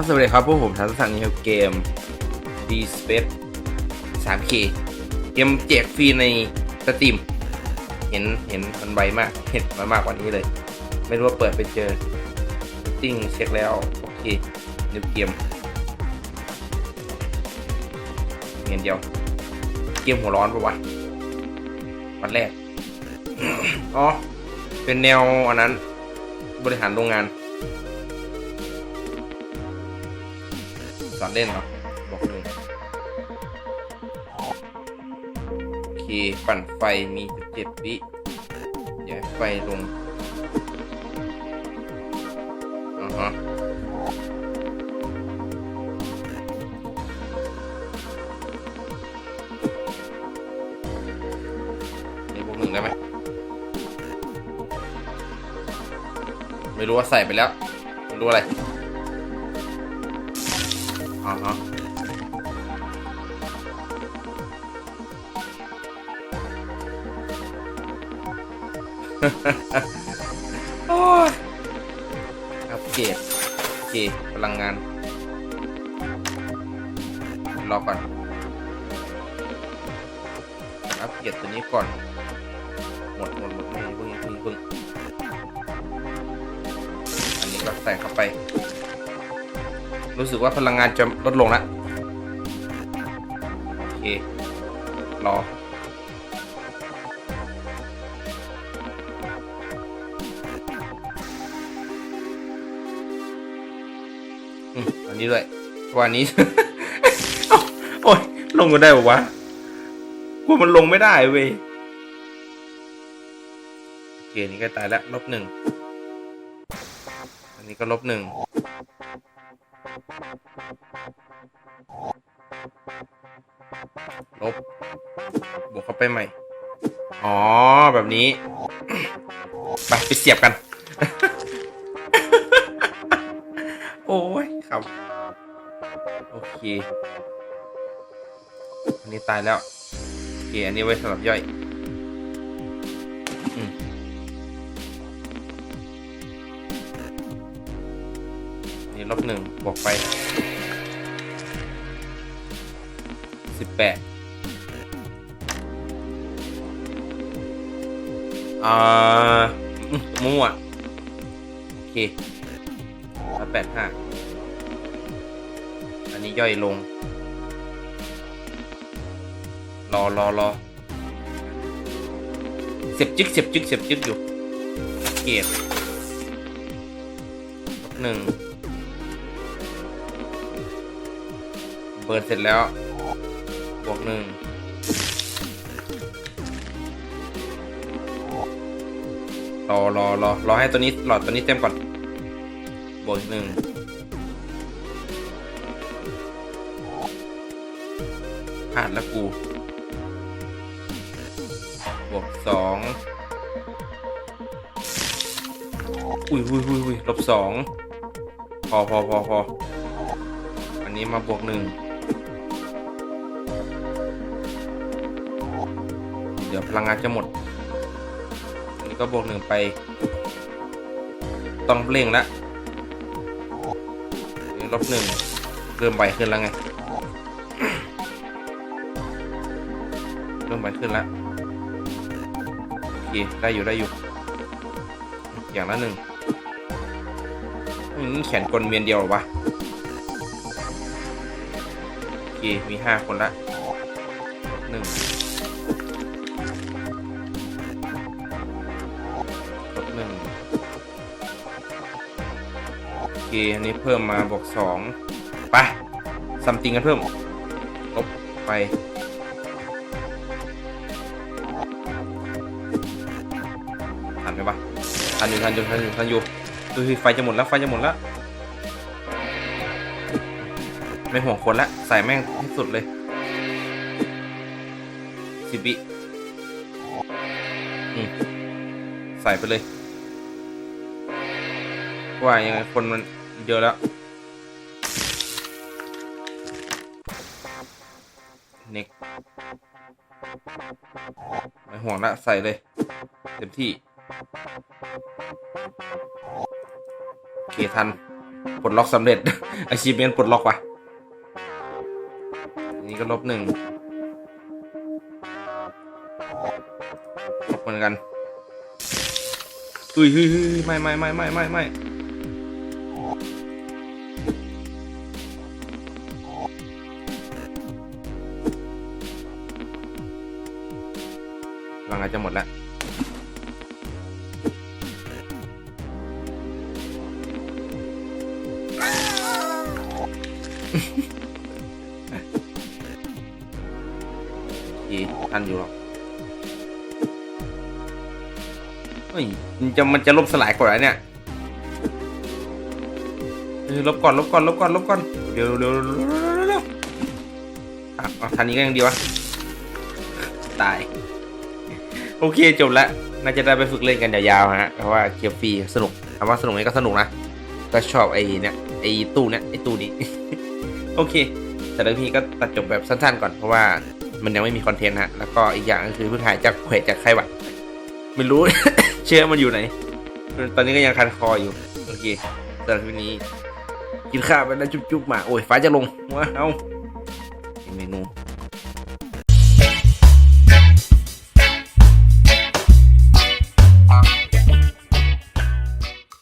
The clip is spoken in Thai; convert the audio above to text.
ครับสวัสดีครับพวกผมทัศน์นิวเกม D Space 3K เกมแจกฟรีในสตรีม เห็นเห็นมันไวมาก เห็นมันมากกว่านี้เลย ไม่รู้ว่าเปิดไปเจอติ้งเช็คแล้ว โอเคนิวเกมเงียนเดียว เกมหัวร้อนปะวะวันแรก อ๋อ เป็นแนวอันนั้น บริหารโรงงาน สอนเล่นเหรอบอกเลยโอเคปั่นไฟมีเจ็ดวิเดี๋ยวไฟลงอ่าฮะนี่พวกหนึ่งได้ไหมไม่รู้ว่าใส่ไปแล้วไม่รู้อะไร อาฮะโอ้ยอัปเกรดโอเคพลังงาน รอก่อน อัปเกรดตัวนี้ก่อน หมดหมดหมดไม่เพิ่งเพิ่งเพิ่งอันนี้ก็ใส่เข้าไป รู้สึกว่าพลังงานจะลดลงแล้วโอเครออันนี้ด้วยวันนี้ โอ้ยลงก็ได้ปะวะกลัวมันลงไม่ได้เว้ยโอเคนี่ก็ตายแล้วลบหนึ่ง อันนี้ก็ลบหนึ่ง ลบบวกเข้าไปใหม่ อ๋อ แบบนี้ ไปไปเสียบกัน โอ้ยครับ โอเค อันนี้ตายแล้ว โอเค อันนี้ไว้สำหรับย่อย ลบหนึ่งบวกไปสิบแปดอ่ามมั่วโอเคร้อยแปดห้าอันนี้ย่อยลง รอรอรอเสียบจึกเสียบจึกเสียบจึกอยู่เกียรหนึ่ง เบิร์นเสร็จแล้ว บวกหนึ่งรอรอรอรอให้ตัวนี้หลอดตัวนี้เต็มก่อน บวกอีกหนึ่งพลาดแล้วกู บวกสองอุ้ยอุ้ยอุ้ยอุ้ยลบสองพอพอพอพออันนี้มาบวกหนึ่ง เดี๋ยวพลังงานจะหมดอันนี้ก็บวกหนึ่งไป ต้องเร่งละอันนี้ลบหนึ่งเริ่มไวขึ้นแล้วไง เริ่มไวขึ้นแล้วโอเคได้อยู่ได้อยู่ อย่างละหนึ่งอืมแขนกลเมียนเดียวหรอวะโอเคมีห้าคนละหนึ่ง เคอันนี้เพิ่มมาบวกสองไปซัมติงกันเพิ่มลบไปทันไหมปะทันอยู่ทันอยู่ทันอยู่ทันอยู่ดูสิไฟจะหมดแล้วไฟจะหมดแล้ว ไม่ห่วงคนละใส่แม่งที่สุดเลยสิบวิอืมใส่ไปเลยว่ายังไงคนมัน เยอะแล้ว เน็กไม่ห่วงละใส่เลย เต็มที่ โอเค ทัน ปลดล็อกสำเร็จ achievement ปลดล็อกว่ะ นี่ก็ลบหนึ่งลบเหมือนกัน อุ้ยเฮ้ยเฮ้ยไม่ไม่ไม่ไม่ไม่ไม่ จะหมดแล้วอีทันอยู่หรอกเฮ้ยมันจะมันจะลบสลายก่อนเหรอเนี่ยเออลบก่อนลบก่อนลบก่อนลบก่อนเดี๋ยวเดี๋ยวเดี๋ยวเดี๋ยวเดี๋ยวเดี๋ยวอะเอาทันนี้ก็ยังดีวะ ตาย โอเคจบละน่าจะได้ไปฝึกเล่นกันยาวๆฮะเพราะว่าเกียร์ฟรีสนุกถามว่าสนุกไหมก็สนุกนะก็ชอบไอ้เนี่ยไอ้ตู้เนี่ยไอ้ตู้นี้ โอเค แต่เรื่องนี้ก็ตัดจบแบบสั้นๆก่อนเพราะว่ามันยังไม่มีคอนเทนต์ฮะแล้วก็อีกอย่างก็คือเพิ่งหายจากเขวจากไข้หวัดไม่รู้ เชื่อมันอยู่ไหน ตอนนี้ก็ยังคันคออยู่ โอเคสำหรับวันนี้ กินข้าวไปแล้วจุ๊บๆมา โอ้ยฟ้าจะลงว้าวเมนู